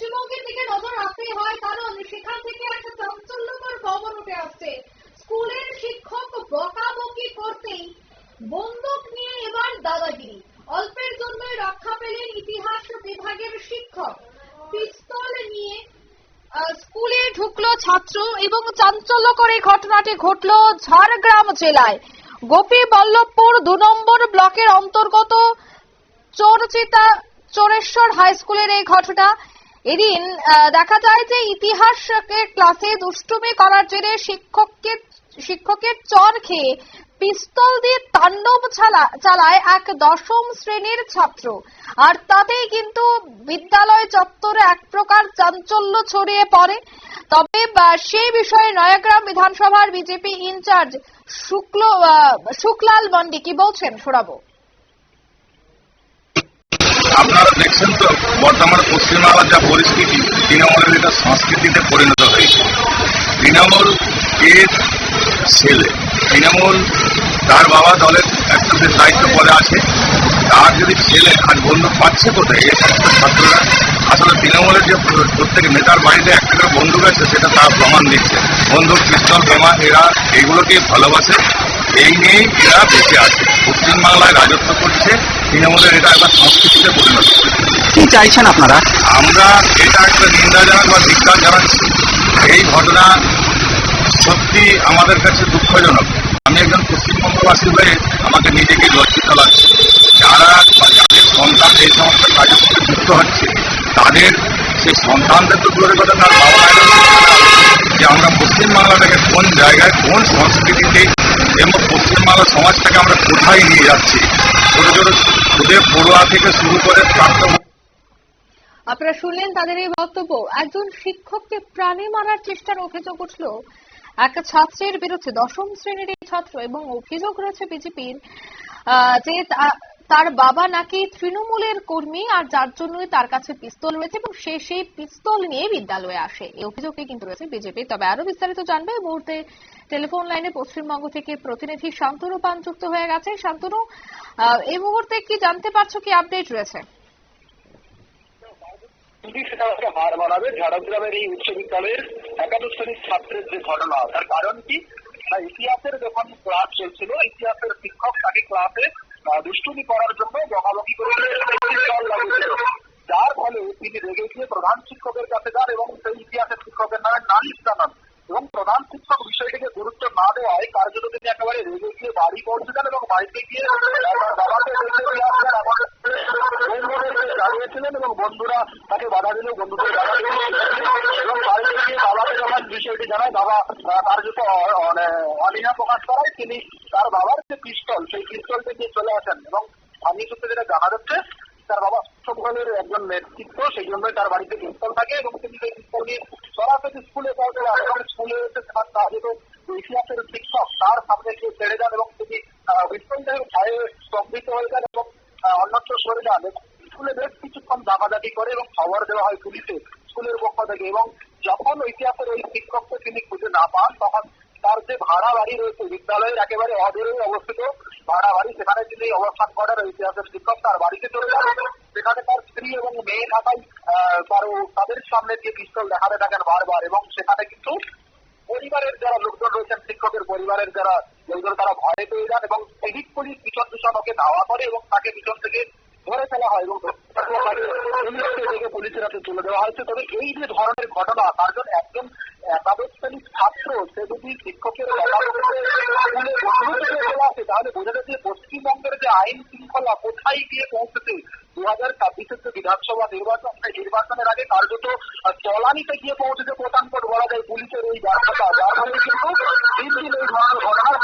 পশ্চিমবঙ্গের দিকে নজর রাখতেই হয়, কারণ সেখান থেকে একটা চাঞ্চল্যকর খবর উঠে আসছে। স্কুলের শিক্ষক বকাবকি করতেই বন্দুক নিয়ে এবার দাদাগিরি। অল্পের জন্যই রক্ষা পেলেন ইতিহাস বিভাগের শিক্ষক। পিস্তল নিয়ে স্কুলে ঢুকলো ছাত্র এবং চাঞ্চল্যকর এই ঘটনাটি ঘটলো ঝাড়গ্রাম জেলায়। গোপী বল্লভপুর দু নম্বর ব্লকের অন্তর্গত চোরচিতা চোরেশ্বর হাই স্কুলের এই ঘটনা। এদিন দেখা যায় যে ইতিহাসের ক্লাসে দুষ্টুমি করার জেরে শিক্ষককে, শিক্ষকের চর খেয়ে পিস্তল দিয়ে তাণ্ডব চালা- চালায় এক দশম শ্রেণির ছাত্র। আর তাতেই কিন্তু বিদ্যালয় চত্বরে এক প্রকার চাঞ্চল্য ছড়িয়ে পড়ে। তবে সেই বিষয়ে নয়াগ্রাম বিধানসভার বিজেপি ইনচার্জ শুক্ল শুক্লাল মন্ডি কি বলছেন শোনাবো। আপনারা দেখছেন তো বর্তমানে পশ্চিমবাংলার যা পরিস্থিতি, তৃণমূলের এটা সংস্কৃতিতে পরিণত হয়েছে। তৃণমূল এর ছেলে, তৃণমূল তার বাবা দলের একটা দায়িত্ব পদে আছে, তার যদি ছেলে আজ বন্ধু পাচ্ছে কোথায়? এই সমস্ত ছাত্ররা, আসলে তৃণমূলের যে প্রত্যেক নেতার বাড়িতে একটা করে বন্দুক আছে, সেটা তার প্রমাণ দিচ্ছে। বন্দুক, পিস্তল, বোমা, এরা এগুলোকে ভালোবাসে। এই নিয়েই এরা বেঁচে আছে। পশ্চিমবাংলায় রাজত্ব করছে তৃণমূলের এটা একটা সংস্কৃতিতে পরিণত কি চাইছেন আপনারা? আমরা এটা একটা নিন্দাজনক বা ধিক্কার জানাচ্ছি। এই ঘটনা সত্যি আমাদের কাছে দুঃখজনক। আমি একজন পশ্চিমবঙ্গবাসী হয়ে আমাকে নিজেকে লজ্জিত লাগছে। যারা বা যাদের সন্তান এই সমস্ত কাজের সাথে যুক্ত হচ্ছে তাদের সেই সন্তানদের তো দূরের কথা তার বাবা যে আমরা পশ্চিমবাংলাটাকে কোন জায়গায় কোন সংস্কৃতিতে এবং পশ্চিমবাংলা সমাজটাকে আমরা কোথায় নিয়ে যাচ্ছি? ছোট ছোট ওদের পড়ুয়া থেকে শুরু করে প্রাপ্ত আপনারা শুনলেন তাদের এই বক্তব্য। একজন শিক্ষককে প্রাণে মারার চেষ্টার অভিযোগ উঠল। এক ছাত্রের বিরুদ্ধে দশম শ্রেণির এই ছাত্র এবং অভিযোগ রয়েছে বিজেপির যে তার বাবা নাকি তৃণমূলের কর্মী আর যার জন্যই তার কাছে পিস্তল রয়েছে এবং সে সেই পিস্তল নিয়ে বিদ্যালয়ে আসে। এই অভিযোগই কিন্তু রয়েছে বিজেপি তবে আরও বিস্তারিত জানবে এই মুহূর্তে টেলিফোন লাইনে পশ্চিমবঙ্গ থেকে প্রতিনিধি শান্তনু পান যুক্ত হয়ে গেছে শান্তনু এই মুহূর্তে কি জানতে পারছ, কি আপডেট রয়েছে? ইতিহাসের যখন ক্লাস চলছিল, ইতিহাসের শিক্ষক তাকে ক্লাসে দুষ্টুমি করার জন্য বকাবকি যার ফলে তিনি রেগে গিয়ে প্রধান শিক্ষকের কাছে যান এবং সেই ইতিহাসের শিক্ষকের নামে নালিশ জানান এবং প্রধান শিক্ষক বিষয়টিকে গুরুত্ব না দেওয়ায় কার্যত তিনি একেবারে রেগে গিয়ে বাড়ি পৌঁছে যান এবং বাড়িতে গিয়ে তার দাঁড়িয়েছিলেন এবং বন্ধুরা তাকে বাধা দিল বন্ধুদের এবং যখন বিষয়টি জানায় বাবা কার্যত মানে অনীহা প্রকাশ করায় তিনি তার বাবার যে পিস্তল সেই পিস্তলটি নিয়ে চলে আসেন। এবং স্থানীয় সূত্রে যেটা জানা যাচ্ছে তার বাবা শিক্ষকের একজন নেতৃত্ব সেই জন্যই তার বাড়িতে পিস্তল থাকে এবং তিনি সেই পিস্তল নিয়ে সরাসরি স্কুলে পৌঁছে যান এবং স্কুলে এসে তার ইতিহাসের শিক্ষক তার সামনে গিয়ে ছেড়ে যান এবং তিনি আহ, পিস্তলটাকে ভয়ে স্তম্ভিত হয়ে যান এবং অন্যত্র সরে যান। স্কুলে বেশ কিছুক্ষণ দাবাদাবি করে এবং খবর দেওয়া হয় পুলিশে স্কুলের পক্ষ থেকে। এবং যখন ইতিহাসের ওই শিক্ষককে তিনি খুঁজে না পান, তখন তার যে ভাড়া বাড়ি রয়েছে, বিদ্যালয়ের একেবারে অদূরে অবস্থিত ভাড়া বাড়ি সেখানে তিনি অবস্থান করেন ইতিহাসের শিক্ষক। তার বাড়িতে চলে যান। সেখানে তার স্ত্রী এবং মেয়ে থাকায় তার তাদের সামনে দিয়ে পিস্তল দেখাতে থাকেন বারবার, এবং সেখানে কিন্তু পরিবারের যারা লোকজন রয়েছেন, শিক্ষকের পরিবারের যারা লোকজন, তারা ভয় পেয়ে যান এবং এদিক পুলিশ পিছন পিছন ওকে ধাওয়া করে এবং তাকে পিছন থেকে ধরে ফেলা হয়, এবং পুলিশের হাতে তুলে দেওয়া হয়েছে। তবে এই যে ধরনের ঘটনা, তার জন্য একজন আইন শৃঙ্খলা কোথায় গিয়ে হাজার বিধানসভা নির্বাচনের আগে কার্যত গিয়ে পৌঁছেছে যায় পুলিশের এই ব্যর্থতা, যার ফলে কিন্তু এই ধরনের ঘটনার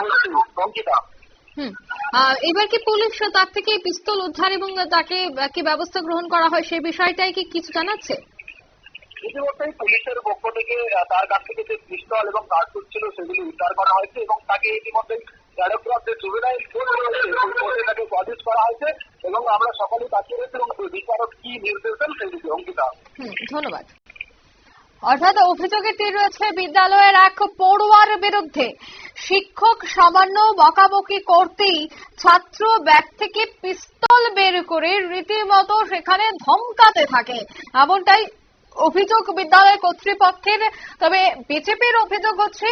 ঘটছে অঙ্কিতা হুম। এবার কি পুলিশ তার থেকে পিস্তল উদ্ধার এবং তাকে কি ব্যবস্থা গ্রহণ করা হয় সেই বিষয়টাই কি কিছু জানাচ্ছে ইতিমধ্যেই পুলিশের পক্ষ থেকে তার কাছ থেকে যে পিস্তল এবং কার্তুজ ছিল সেগুলি উদ্ধার করা হয়েছে এবং তাকে ইতিমধ্যেই ঝাড়গ্রাম যে জুবেনাইল কোর্ট রয়েছে সেই কোর্টে তাকে প্রডিউস করা হয়েছে এবং আমরা সকলেই তাকিয়ে রয়েছে এবং বিচারক কি নির্দেশ দেন সেই দিকে অঙ্কিতা। হুম ধন্যবাদ। অর্থাৎ অভিযোগের তীর রয়েছে বিদ্যালয়ের এক পড়ুয়ার বিরুদ্ধে। শিক্ষক সামান্য বকাবকি করতেই ছাত্র ব্যাগ থেকে পিস্তল বের করে রীতিমতো সেখানে ধমকাতে থাকে। এমনটাই অভিযোগ বিদ্যালয় কর্তৃপক্ষের। তবে বিজেপির অভিযোগ হচ্ছে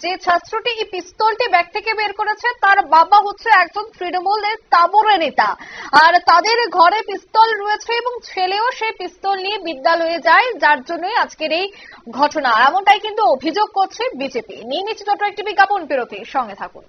যে ছাত্রটি এই পিস্তলটি ব্যাগ থেকে বের করেছে, তার বাবা হচ্ছে একজন তৃণমূলের তাবরে নেতা। আর তাদের ঘরে পিস্তল রয়েছে এবং ছেলেও সেই পিস্তল নিয়ে বিদ্যালয়ে যায়, যার জন্যই আজকের এই ঘটনা। এমনটাই কিন্তু অভিযোগ করছে বিজেপি। নিয়ে নিচ্ছে ছোট একটি বিজ্ঞাপন বিরতি সঙ্গে থাকুন।